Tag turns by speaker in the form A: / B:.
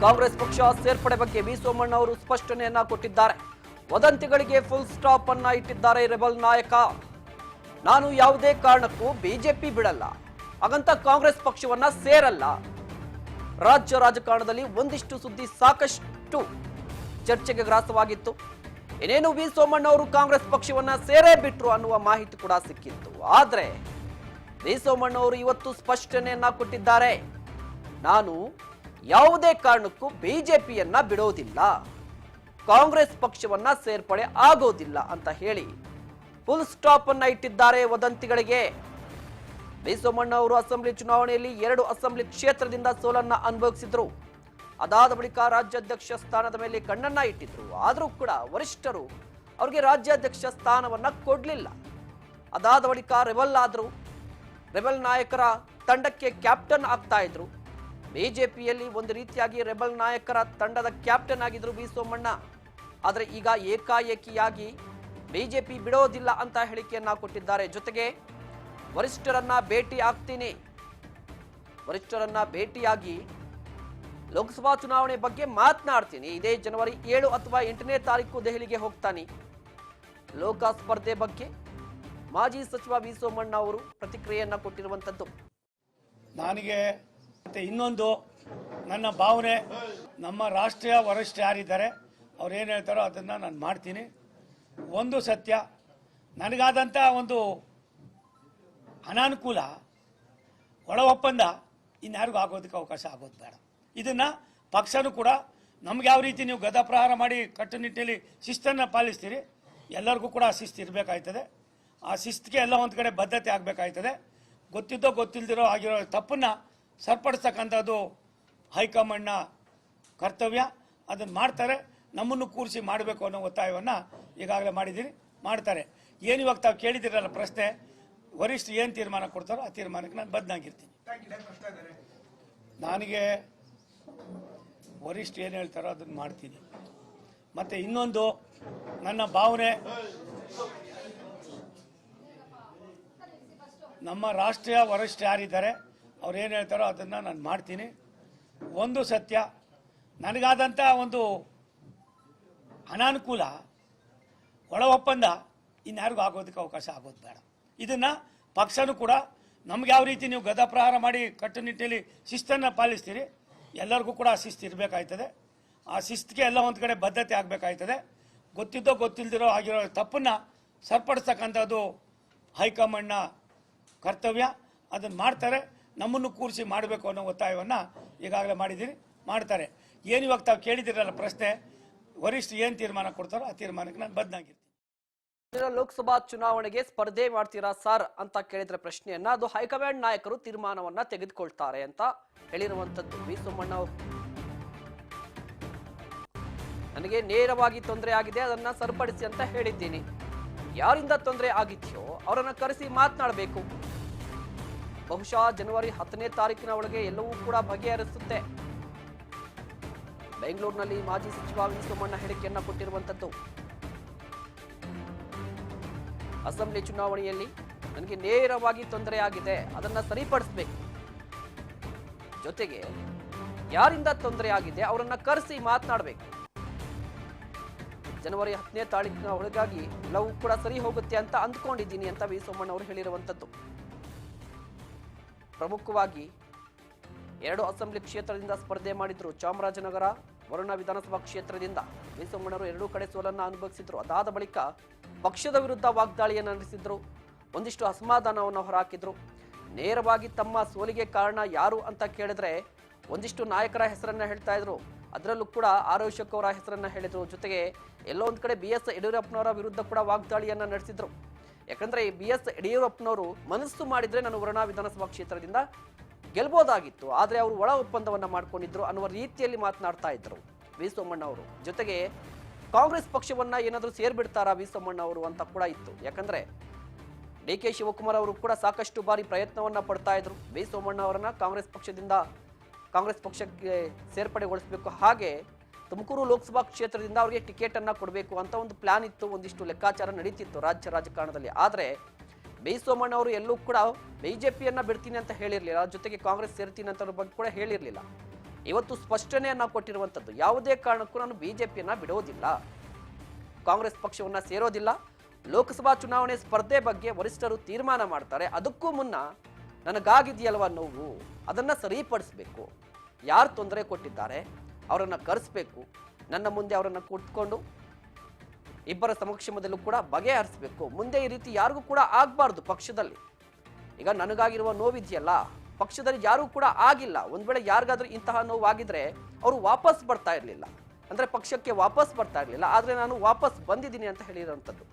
A: ಕಾಂಗ್ರೆಸ್ ಪಕ್ಷ ಸೇರ್ಪಡೆ ಬಗ್ಗೆ ವಿ ಸೋಮಣ್ಣ ಅವರು ಸ್ಪಷ್ಟನೆಯನ್ನ ಕೊಟ್ಟಿದ್ದಾರೆ. ವದಂತಿಗಳಿಗೆ ಫುಲ್ ಸ್ಟಾಪ್ ಅನ್ನ ಇಟ್ಟಿದ್ದಾರೆ ರೆಬಲ್ ನಾಯಕ. ನಾನು ಯಾವುದೇ ಕಾರಣಕ್ಕೂ ಬಿಜೆಪಿ ಬಿಡಲ್ಲ. ಹಾಗಂತ ಕಾಂಗ್ರೆಸ್ ಪಕ್ಷವನ್ನ ಸೇರಲ್ಲ. ರಾಜ್ಯ ರಾಜಕಾರಣದಲ್ಲಿ ಒಂದಿಷ್ಟು ಸುದ್ದಿ ಸಾಕಷ್ಟು ಚರ್ಚೆಗೆ ಗ್ರಾಸವಾಗಿತ್ತು. ಇನ್ನೇನು ವಿ ಸೋಮಣ್ಣ ಅವರು ಕಾಂಗ್ರೆಸ್ ಪಕ್ಷವನ್ನ ಸೇರೇ ಬಿಟ್ರು ಅನ್ನುವ ಮಾಹಿತಿ ಕೂಡ ಸಿಕ್ಕಿತ್ತು. ಆದ್ರೆ ವಿ ಸೋಮಣ್ಣ ಅವರು ಇವತ್ತು ಸ್ಪಷ್ಟನೆಯನ್ನ ಕೊಟ್ಟಿದ್ದಾರೆ. ನಾನು ಯಾವುದೇ ಕಾರಣಕ್ಕೂ ಬಿಜೆಪಿಯನ್ನ ಬಿಡೋದಿಲ್ಲ. ಕಾಂಗ್ರೆಸ್ ಪಕ್ಷವನ್ನ ಸೇರ್ಪಡೆ ಆಗೋದಿಲ್ಲ ಅಂತ ಹೇಳಿ ಫುಲ್ ಸ್ಟಾಪ್ ಅನ್ನ ಇಟ್ಟಿದ್ದಾರೆ ವದಂತಿಗಳಿಗೆ. ಬಿ ಸೋಮಣ್ಣ ಅವರು ಅಸೆಂಬ್ಲಿ ಚುನಾವಣೆಯಲ್ಲಿ ಎರಡು ಅಸೆಂಬ್ಲಿ ಕ್ಷೇತ್ರದಿಂದ ಸೋಲನ್ನ ಅನುಭವಿಸಿದ್ರು. ಅದಾದ ಬಳಿಕ ರಾಜ್ಯಾಧ್ಯಕ್ಷ ಸ್ಥಾನದ ಮೇಲೆ ಕಣ್ಣನ್ನ ಇಟ್ಟಿದ್ರು. ಆದರೂ ಕೂಡ ವರಿಷ್ಠರು ಅವರಿಗೆ ರಾಜ್ಯಾಧ್ಯಕ್ಷ ಸ್ಥಾನವನ್ನ ಕೊಡ್ಲಿಲ್ಲ. ಅದಾದ ಬಳಿಕ ರೆಬಲ್ ಆದ್ರು. ರೆಬಲ್ ನಾಯಕರ ತಂಡಕ್ಕೆ ಕ್ಯಾಪ್ಟನ್ ಆಗ್ತಾ ಇದ್ರು. ಬಿಜೆಪಿಯಲ್ಲಿ ಒಂದು ರೀತಿಯಾಗಿ ರೆಬಲ್ ನಾಯಕರ ತಂಡದ ಕ್ಯಾಪ್ಟನ್ ಆಗಿದ್ರು ಬಿ ಸೋಮಣ್ಣ. ಆದರೆ ಈಗ ಏಕಾಏಕಿಯಾಗಿ ಬಿಜೆಪಿ ಬಿಡೋದಿಲ್ಲ ಅಂತ ಹೇಳಿಕೆಯನ್ನ ಕೊಟ್ಟಿದ್ದಾರೆ. ಜೊತೆಗೆ ವರಿಷ್ಠರನ್ನ ಭೇಟಿ ಆಗ್ತೀನಿ. ವರಿಷ್ಠರನ್ನ ಭೇಟಿಯಾಗಿ ಲೋಕಸಭಾ ಚುನಾವಣೆ ಬಗ್ಗೆ ಮಾತನಾಡ್ತೀನಿ. ಇದೇ ಜನವರಿ ಏಳು ಅಥವಾ ಎಂಟನೇ ತಾರೀಕು ದೆಹಲಿಗೆ ಹೋಗ್ತಾನೆ. ಲೋಕ ಸ್ಪರ್ಧೆ ಬಗ್ಗೆ ಮಾಜಿ ಸಚಿವ ವಿ ಸೋಮಣ್ಣ ಅವರು ಪ್ರತಿಕ್ರಿಯೆಯನ್ನ ಕೊಟ್ಟಿರುವಂತದ್ದು.
B: ನನಗೆ ಮತ್ತೆ ಇನ್ನೊಂದು, ನನ್ನ ಭಾವನೆ, ನಮ್ಮ ರಾಷ್ಟ್ರೀಯ ವರಿಷ್ಠ ಯಾರಿದ್ದಾರೆ, ಅವ್ರು ಏನು ಹೇಳ್ತಾರೋ ಅದನ್ನು ನಾನು ಮಾಡ್ತೀನಿ. ಒಂದು ಸತ್ಯ ನನಗಾದಂಥ ಒಂದು ಅನಾನುಕೂಲ, ಒಳ ಒಪ್ಪಂದ ಇನ್ಯಾರಿಗೂ ಆಗೋದಕ್ಕೆ ಅವಕಾಶ ಆಗೋದು ಬೇಡ. ಇದನ್ನು ಪಕ್ಷನೂ ಕೂಡ ನಮ್ಗೆ ಯಾವ ರೀತಿ ನೀವು ಗದ ಪ್ರಹಾರ ಮಾಡಿ ಕಟ್ಟುನಿಟ್ಟಿನಲ್ಲಿ ಶಿಸ್ತನ್ನು ಪಾಲಿಸ್ತೀರಿ, ಎಲ್ಲರಿಗೂ ಕೂಡ ಆ ಶಿಸ್ತು ಇರಬೇಕಾಯ್ತದೆ. ಆ ಶಿಸ್ತಿಗೆ ಎಲ್ಲ ಒಂದು ಕಡೆ ಬದ್ಧತೆ ಆಗಬೇಕಾಯ್ತದೆ. ಗೊತ್ತಿದ್ದೋ ಗೊತ್ತಿಲ್ಲದಿರೋ ಆಗಿರೋ ತಪ್ಪನ್ನು ಸರಿಪಡಿಸ್ತಕ್ಕಂಥದ್ದು ಹೈಕಮಾಂಡ್ನ ಕರ್ತವ್ಯ. ಅದನ್ನು ಮಾಡ್ತಾರೆ. ನಮ್ಮನ್ನು ಕೂರಿಸಿ ಮಾಡಬೇಕು ಅನ್ನೋ ಒತ್ತಾಯವನ್ನು ಈಗಾಗಲೇ ಮಾಡಿದ್ದೀನಿ ಮಾಡ್ತಾರೆ. ಏನು ಇವಾಗ ತಾವು ಕೇಳಿದಿರಲ್ಲ ಪ್ರಶ್ನೆ ವರಿಷ್ಠ ಏನು ತೀರ್ಮಾನ ಕೊಡ್ತಾರೋ ಆ ತೀರ್ಮಾನಕ್ಕೆ ನಾನು ಬದ್ನಾಗಿರ್ತೀನಿ. ನನಗೆ ವರಿಷ್ಠ ಏನು ಹೇಳ್ತಾರೋ ಅದನ್ನು ಮಾಡ್ತೀನಿ. ಮತ್ತು ಇನ್ನೊಂದು ನನ್ನ ಭಾವನೆ ನಮ್ಮ ರಾಷ್ಟ್ರೀಯ ವರಿಷ್ಠ ಯಾರಿದ್ದಾರೆ? ಅವ್ರು ಏನು ಹೇಳ್ತಾರೋ ಅದನ್ನು ನಾನು ಮಾಡ್ತೀನಿ. ಒಂದು ಸತ್ಯ ನನಗಾದಂಥ ಒಂದು ಅನಾನುಕೂಲ ಒಳ ಒಪ್ಪಂದ ಇನ್ಯಾರಿಗೂ ಆಗೋದಕ್ಕೆ ಅವಕಾಶ ಆಗೋದು ಬೇಡ. ಇದನ್ನು ಪಕ್ಷನೂ ಕೂಡ ನಮ್ಗೆ ಯಾವ ರೀತಿ ನೀವು ಗದ ಪ್ರಹಾರ ಮಾಡಿ ಕಟ್ಟುನಿಟ್ಟಿನಲ್ಲಿ ಶಿಸ್ತನ್ನು ಪಾಲಿಸ್ತೀರಿ, ಎಲ್ಲರಿಗೂ ಕೂಡ ಆ ಶಿಸ್ತು ಇರಬೇಕಾಯ್ತದೆ. ಆ ಶಿಸ್ತಿಗೆ ಎಲ್ಲ ಒಂದು ಕಡೆ ಬದ್ಧತೆ ಆಗಬೇಕಾಯ್ತದೆ. ಗೊತ್ತಿದ್ದೋ ಗೊತ್ತಿಲ್ಲದಿರೋ ಆಗಿರೋ ತಪ್ಪನ್ನು ಸರಿಪಡಿಸ್ತಕ್ಕಂಥದ್ದು ಹೈಕಮಾಂಡ್ನ ಕರ್ತವ್ಯ. ಅದನ್ನು ಮಾಡ್ತಾರೆ. ನಮ್ಮನ್ನು ಕೂರಿಸಿ ಮಾಡಬೇಕು ಅನ್ನೋ ಒತ್ತಾಯವನ್ನು ಈಗಾಗಲೇ ಮಾಡಿದ್ದೀನಿ ಮಾಡ್ತಾರೆ. ಏನು ಇವಾಗ ತಾವು ಕೇಳಿದಿರಲ್ಲ ಪ್ರಶ್ನೆ, ವರಿಷ್ಠ ಏನು ತೀರ್ಮಾನ ಕೊಡ್ತಾರೋ ಆ ತೀರ್ಮಾನಕ್ಕೆ ನಾನು ಬದ್ನಾಗಿರ್ತೀನಿ
A: ಲೋಕಸಭಾ ಚುನಾವಣೆಗೆ ಸ್ಪರ್ಧೆ ಮಾಡ್ತೀರಾ ಸರ್ ಅಂತ ಕೇಳಿದ್ರೆ ಪ್ರಶ್ನೆಯನ್ನ ಅದು ಹೈಕಮಾಂಡ್ ನಾಯಕರು ತೀರ್ಮಾನವನ್ನ ತೆಗೆದುಕೊಳ್ತಾರೆ ಅಂತ ಹೇಳಿರುವಂತದ್ದು ವಿ ಸೋಮಣ್ಣ ನನಗೆ ನೇರವಾಗಿ ತೊಂದರೆ ಆಗಿದೆ, ಅದನ್ನ ಸರಿಪಡಿಸಿ ಅಂತ ಹೇಳಿದ್ದೀನಿ. ಯಾರಿಂದ ತೊಂದರೆ ಆಗಿದೆಯೋ, ಅವರನ್ನ ಕರೆಸಿ ಮಾತನಾಡಬೇಕು. ಬಹುಶಃ ಜನವರಿ ಹತ್ತನೇ ತಾರೀಕಿನ ಒಳಗೆ ಎಲ್ಲವೂ ಕೂಡ ಬಗೆಹರಿಸುತ್ತೆ. ಬೆಂಗಳೂರಿನಲ್ಲಿ ಮಾಜಿ ಸಚಿವ ವಿ ಸೋಮಣ್ಣ ಹೇಳಿಕೆಯನ್ನ ಕೊಟ್ಟಿರುವಂತದ್ದು. ಅಸೆಂಬ್ಲಿ ಚುನಾವಣೆಯಲ್ಲಿ ನನಗೆ ನೇರವಾಗಿ ತೊಂದರೆ ಆಗಿದೆ, ಅದನ್ನ ಸರಿಪಡಿಸಬೇಕು. ಜೊತೆಗೆ ಯಾರಿಂದ ತೊಂದರೆ ಆಗಿದೆ ಅವರನ್ನ ಕರೆಸಿ ಮಾತನಾಡಬೇಕು. ಜನವರಿ ಹತ್ತನೇ ತಾರೀಕಿನ ಒಳಗಾಗಿ ಎಲ್ಲವೂ ಕೂಡ ಸರಿ ಹೋಗುತ್ತೆ ಅಂತ ಅಂದ್ಕೊಂಡಿದ್ದೀನಿ ಅಂತ ವಿ ಸೋಮಣ್ಣ ಅವರು ಹೇಳಿರುವಂತದ್ದು. ಪ್ರಮುಖವಾಗಿ ಎರಡು ಅಸೆಂಬ್ಲಿ ಕ್ಷೇತ್ರದಿಂದ ಸ್ಪರ್ಧೆ ಮಾಡಿದ್ರು ಚಾಮರಾಜನಗರ, ವರುಣ ವಿಧಾನಸಭಾ ಕ್ಷೇತ್ರದಿಂದ. ಬೀಸಮ್ಮಣ್ಣರು ಎರಡೂ ಕಡೆ ಸೋಲನ್ನು ಅನುಭವಿಸಿದ್ರು. ಅದಾದ ಬಳಿಕ ಪಕ್ಷದ ವಿರುದ್ಧ ವಾಗ್ದಾಳಿಯನ್ನು ನಡೆಸಿದ್ರು. ಒಂದಿಷ್ಟು ಅಸಮಾಧಾನವನ್ನು ಹೊರಹಾಕಿದ್ರು. ನೇರವಾಗಿ ತಮ್ಮ ಸೋಲಿಗೆ ಕಾರಣ ಯಾರು ಅಂತ ಕೇಳಿದ್ರೆ ಒಂದಿಷ್ಟು ನಾಯಕರ ಹೆಸರನ್ನ ಹೇಳ್ತಾ ಇದ್ರು. ಅದರಲ್ಲೂ ಕೂಡ ಆರೋಗ್ಯಕ್ ಅವರ ಹೆಸರನ್ನ ಹೇಳಿದ್ರು. ಜೊತೆಗೆ ಎಲ್ಲೋ ಒಂದ್ ಕಡೆ ಬಿ ಎಸ್ ಯಡಿಯೂರಪ್ಪನವರ ವಿರುದ್ಧ ಕೂಡ ವಾಗ್ದಾಳಿಯನ್ನ ನಡೆಸಿದ್ರು. ಯಾಕಂದ್ರೆ ಬಿ ಎಸ್ ಯಡಿಯೂರಪ್ಪನವರು ಮನಸ್ಸು ಮಾಡಿದ್ರೆ ನಾನು ವರುಣಾ ವಿಧಾನಸಭಾ ಕ್ಷೇತ್ರದಿಂದ ಗೆಲ್ಬೋದಾಗಿತ್ತು ಆದರೆ ಅವರು ಒಳ ಒಪ್ಪಂದವನ್ನ ಮಾಡ್ಕೊಂಡಿದ್ರು ಅನ್ನುವ ರೀತಿಯಲ್ಲಿ ಮಾತನಾಡ್ತಾ ಇದ್ದರು ವಿ ಸೋಮಣ್ಣ ಅವರು. ಜೊತೆಗೆ ಕಾಂಗ್ರೆಸ್ ಪಕ್ಷವನ್ನ ಏನಾದರೂ ಸೇರ್ಬಿಡ್ತಾರಾ ವಿ ಸೋಮಣ್ಣ ಅವರು ಅಂತ ಕೂಡ ಇತ್ತು. ಯಾಕಂದ್ರೆ ಡಿ ಕೆ ಶಿವಕುಮಾರ್ ಅವರು ಕೂಡ ಸಾಕಷ್ಟು ಬಾರಿ ಪ್ರಯತ್ನವನ್ನ ಪಡ್ತಾ ಇದ್ರು. ವಿ ಸೋಮಣ್ಣ ಅವರನ್ನು ಕಾಂಗ್ರೆಸ್ ಪಕ್ಷದಿಂದ ಕಾಂಗ್ರೆಸ್ ಪಕ್ಷಕ್ಕೆ ಸೇರ್ಪಡೆಗೊಳಿಸಬೇಕು. ಹಾಗೆ ತುಮಕೂರು ಲೋಕಸಭಾ ಕ್ಷೇತ್ರದಿಂದ ಅವರಿಗೆ ಟಿಕೆಟ್ ಅನ್ನ ಕೊಡಬೇಕು ಅಂತ ಒಂದು ಪ್ಲಾನ್ ಇತ್ತು, ಒಂದಿಷ್ಟು ಲೆಕ್ಕಾಚಾರ ನಡೀತಿತ್ತು ರಾಜ್ಯ ರಾಜಕಾರಣದಲ್ಲಿ. ಆದರೆ ಬಿ ಸೋಮಣ್ಣ ಅವರು ಎಲ್ಲೂ ಕೂಡ ಬಿಜೆಪಿಯನ್ನ ಬಿಡ್ತೀನಿ ಅಂತ ಹೇಳಿರಲಿಲ್ಲ, ಜೊತೆಗೆ ಕಾಂಗ್ರೆಸ್ ಸೇರ್ತೀನಿ ಅಂತ ಬಗ್ಗೆ ಕೂಡ ಹೇಳಿರಲಿಲ್ಲ. ಇವತ್ತು ಸ್ಪಷ್ಟನೆಯನ್ನು ಕೊಟ್ಟಿರುವಂಥದ್ದು, ಯಾವುದೇ ಕಾರಣಕ್ಕೂ ನಾನು ಬಿಜೆಪಿಯನ್ನ ಬಿಡೋದಿಲ್ಲ. ಕಾಂಗ್ರೆಸ್ ಪಕ್ಷವನ್ನ ಸೇರೋದಿಲ್ಲ. ಲೋಕಸಭಾ ಚುನಾವಣೆ ಸ್ಪರ್ಧೆ ಬಗ್ಗೆ ವರಿಷ್ಠರು ತೀರ್ಮಾನ ಮಾಡ್ತಾರೆ. ಅದಕ್ಕೂ ಮುನ್ನ ನನಗಾಗಿದೆಯಲ್ವ ನೋವು? ಅದನ್ನ ಸರಿಪಡಿಸಬೇಕು. ಯಾರು ತೊಂದರೆ ಕೊಟ್ಟಿದ್ದಾರೆ? ಅವರನ್ನ ಕರೆಸ್ಬೇಕು, ನನ್ನ ಮುಂದೆ ಅವರನ್ನು ಕೂತ್ಕೊಂಡು ಇಬ್ಬರ ಸಮಕ್ಷಮದಲ್ಲೂ ಕೂಡ ಬಗೆಹರಿಸಬೇಕು ಮುಂದೆ ಈ ರೀತಿ ಯಾರಿಗೂ ಕೂಡ ಆಗಬಾರ್ದು ಪಕ್ಷದಲ್ಲಿ. ಈಗ ನನಗಾಗಿರುವ ನೋವಿದೆಯಲ್ಲ, ಪಕ್ಷದಲ್ಲಿ ಯಾರೂ ಕೂಡ ಆಗಿಲ್ಲ. ಒಂದು ವೇಳೆ ಯಾರಿಗಾದ್ರೂ ಇಂತಹ ನೋವಾಗಿದ್ರೆ ಅವರು ವಾಪಸ್ ಬರ್ತಾ ಇರಲಿಲ್ಲ. ಅಂದರೆ ಪಕ್ಷಕ್ಕೆ ವಾಪಸ್ ಬರ್ತಾ ಇರಲಿಲ್ಲ. ಆದರೆ ನಾನು ವಾಪಸ್ ಬಂದಿದ್ದೀನಿ ಅಂತ ಹೇಳಿರೋಂಥದ್ದು.